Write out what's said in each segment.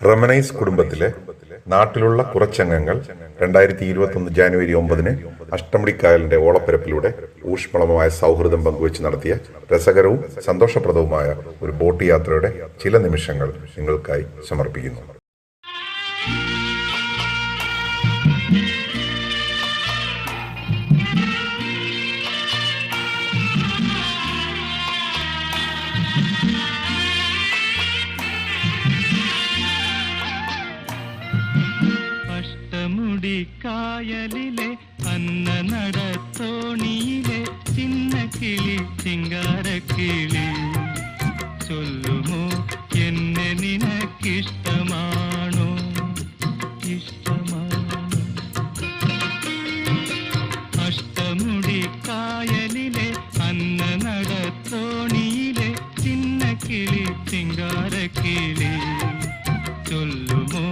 റമനൈസ് കുടുംബത്തിലെ നാട്ടിലുള്ള കുറച്ചംഗങ്ങൾ രണ്ടായിരത്തി ഇരുപത്തി ഒന്ന് ജാനുവരി ഒമ്പതിന് അഷ്ടമുടിക്കായലിന്റെ ഓളപ്പരപ്പിലൂടെ ഊഷ്മളമായ സൗഹൃദം പങ്കുവെച്ച് നടത്തിയ രസകരവും സന്തോഷപ്രദവുമായ ഒരു ബോട്ട് യാത്രയുടെ ചില നിമിഷങ്ങൾ നിങ്ങൾക്കായി സമർപ്പിക്കുന്നു. காயலிலே அன்ன நடத்தோணியிலே சின்ன கிளி சிங்கார கிளி. சொல்லுமோ என்ன நினக்கிஷ்டமானோ? இஷ்டமானோ? அஷ்டமுடி காயலிலே அன்ன நடத்தோணியிலே சின்ன கிளி சிங்கார கிளி. சொல்லுமோ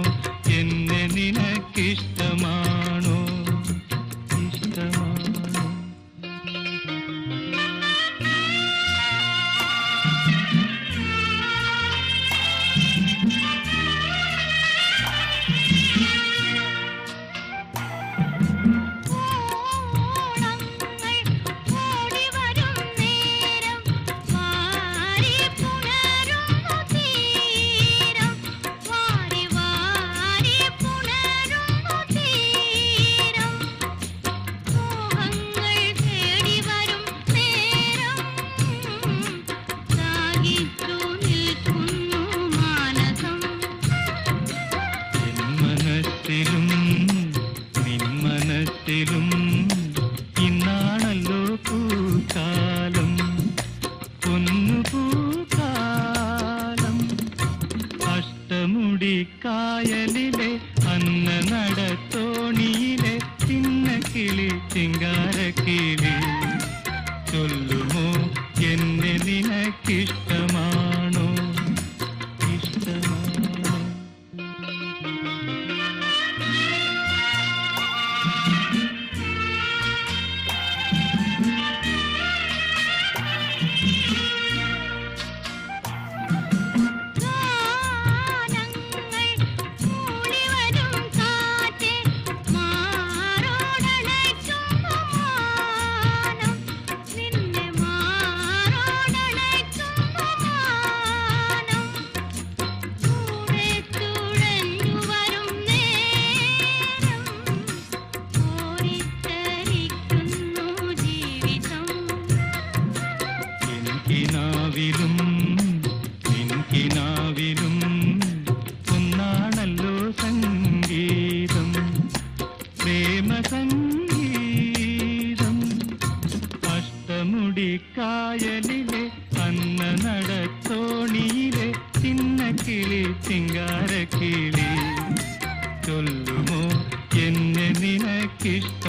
മനസ്സിലും Kita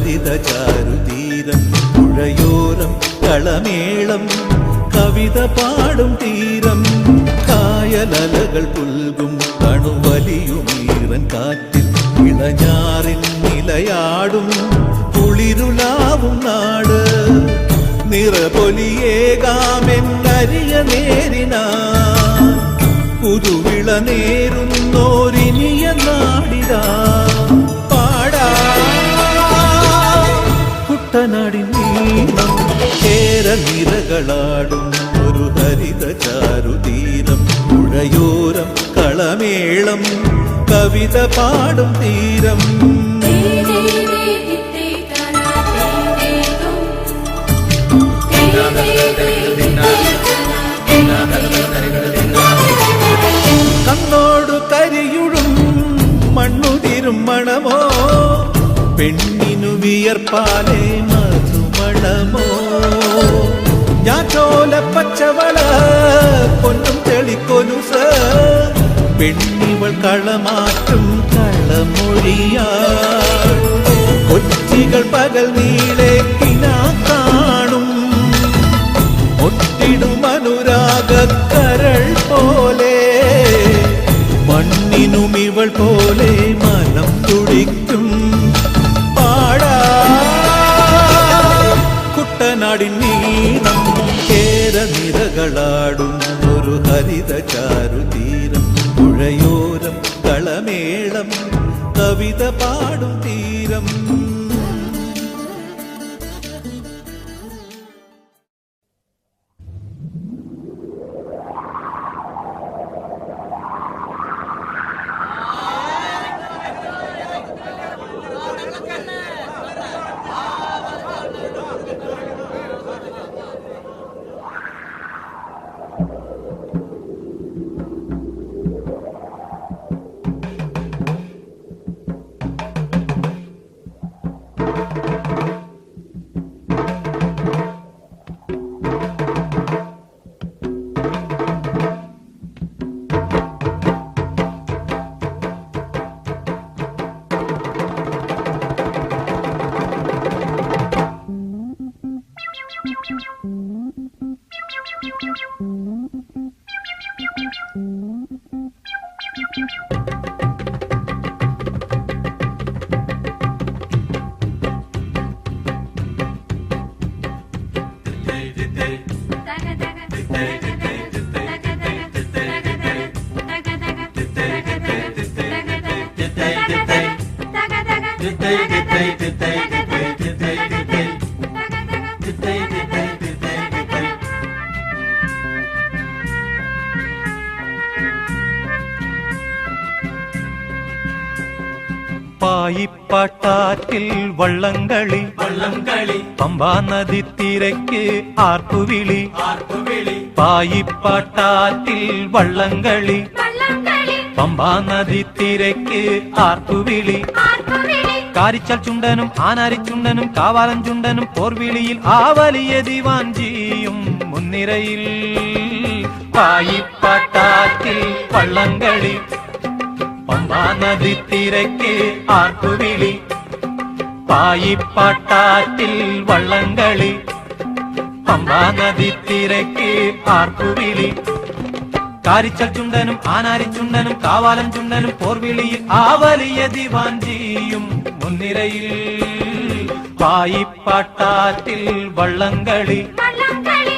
ഒരു ഹരിത ചാരുതീരം പുഴയോരം കളമേളം കവിത പാടും തീരം. കായലലകൾ പുൽകും കണുവലിയുമീറൻ കാറ്റിൽ ഇളഞ്ഞാറിൻ നിലയാടും. കുളിരുലാവും നാട് നിറപൊലിയേകാമെന്നരിയ നേരിനാ. പുതുവിള നേരുന്നോരിനിയ നാടിതാ. കുട്ടനാടിൻ നീളം കേരനിരകളാടും ഒരു ഹരിത ചാരുതീരം പുഴയോരം കളമേളം കവിത പാടും തീരം. വിയർപ്പാലേ മധുമണമോ? ഞാൻ ചോല പച്ചവള പൊന്നും തെളിക്കൊലുസ പെണ്ണിവൾ കളമാറ്റും കളമൊഴിയാ കൊച്ചികൾ പകൽ നീളെ കിനാ കാണും. ഒട്ടിടും അനുരാഗ കരൾ പോലെ മണ്ണിനും ഇവൾ പോലെ കുട്ടനാടിൻ നീളം കേര നിരകളാടും ഒരു ഹരിത ചാരുതീരം പുഴയോരം കളമേളം കവിത പാടും Taca, taca. பாயிப்பாட்டாற்றில் வள்ளங்களி. வள்ளங்களி. பம்பா நதி தீரைக்கு ஆர்ப்புவிழி. ஆர்ப்புவிழி. பாயிப்பாட்டாற்றில் வள்ளங்களி. பம்பா நதி தீரைக்கு ஆர்ப்புவிழி. காரிச்சல் சுண்டனும் ஆனாரி சுண்டனும் காவாலன் சுண்டனும் போர்விழியில் ஆவலிய திவாஞ்சியும் முன்னிரையில். பாயிப்பாட்டாற்றில் வள்ளங்களி. തിരക്ക് ആർപ്പുവിളി പായിപ്പാട്ടാറ്റിൽ വള്ളംകളി പമ്പാ നദി തിരക്ക് ആർപ്പുവിളി കാരിച്ചൽ ചുണ്ടനും ആനാരിച്ചുണ്ടനും കാവാലം ചുണ്ടനും പോർവിളിയിൽ ആ വലിയ ദിവാഞ്ചിയും മുൻനിരയിൽ പായിപ്പാട്ടാറ്റിൽ വള്ളംകളി